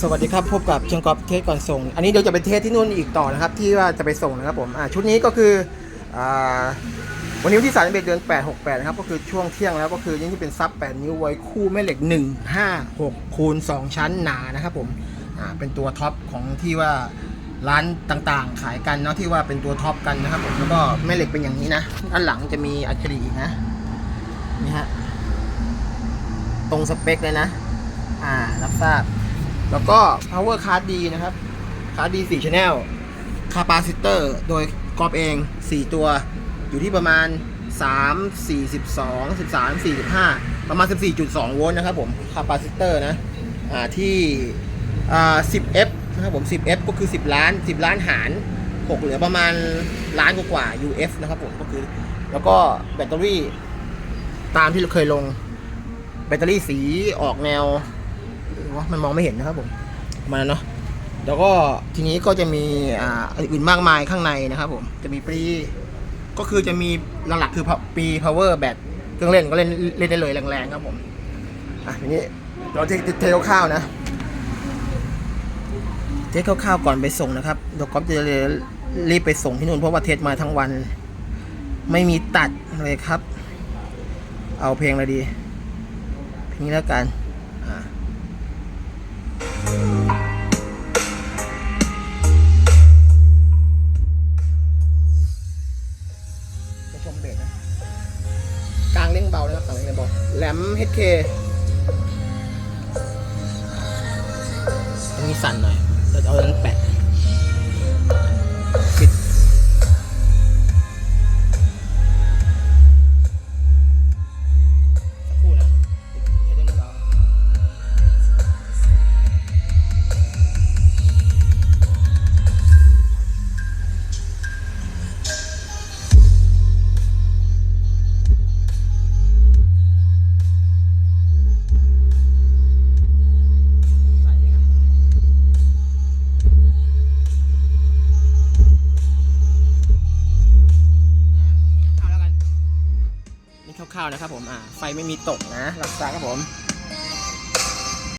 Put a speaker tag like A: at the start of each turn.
A: สวัสดีครับพบกับเชียงกอบเทสก่อนส่ง อันนี้เดี๋ยวจะไปเทสที่นู่นอีกต่อนะครับ ที่ว่าจะไปส่งนะครับผมอ่าชุดนี้ก็คืออ่าวันนี้วันที่31เดือน8 68นะครับก็คือช่วงเที่ยงแล้วก็คือยังที่เป็นซับ8นิ้วไว้คู่แม่เหล็ก1 5 6คูณ2ชั้นหนานะครับผมอ่าเป็นตัวท็อปของที่ว่าร้านต่างๆ ขายกันเนาะที่ว่าเป็นตัวท็อปกันนะครับผมแล้วก็แม่เหล็กเป็นอย่างนี้นะด้านหลังจะมีอะคริลิกอีกนะนี่ฮะตรงสเปคเลยนะ อ่ารับทราบ แล้วก็ power card ดีนะครับคาร์ดดี4 channel capacitor โดยกรอบเอง 4 ตัว อยู่ที่ประมาณ 3 42 13 45 ประมาณ 14.2 โวลต์นะครับผม capacitor นะอ่าที่อ่า 10f นะครับผม 10f ก็คือ 10 ล้าน 10 ล้านหาร 6 เหลือประมาณล้านกว่าๆ UF นะครับผมก็คือ แล้วก็แบตเตอรี่ตามที่เราเคยลง แบตเตอรี่สีออกแนว มันมองไม่เห็นนะครับผมประมาณนั้นเนาะแล้วก็ทีนี้ก็จะมีอ่าอื่นๆมากมายข้างในนะครับผมจะมีปรีก็คือจะมีหลักๆคือปรี power แบตเครื่องเล่นก็เล่นเล่นได้เลยแรงๆครับผมอะทีนี้เราเทเทคร่าวๆนะเทสคร่าวๆก่อนไปส่งนะครับเดี๋ยวก๊อฟจะรีบไปส่งที่นู่นเพราะว่าเทสมาทั้งวัน ไม่มีตัดเลยครับ เอาเพลงอะไรดีเพลงนี้แล้วกันอ่า ไปชมเบสนะกลางเล่งเบานะครับกลางเล่งเบาแหลม HK ตรงนี้สั่นหน่อยเราจะเอาาเข้าวนนี่คร่าวๆนะครับผมอ่าไฟไม่มีตกนะรักษาครับผม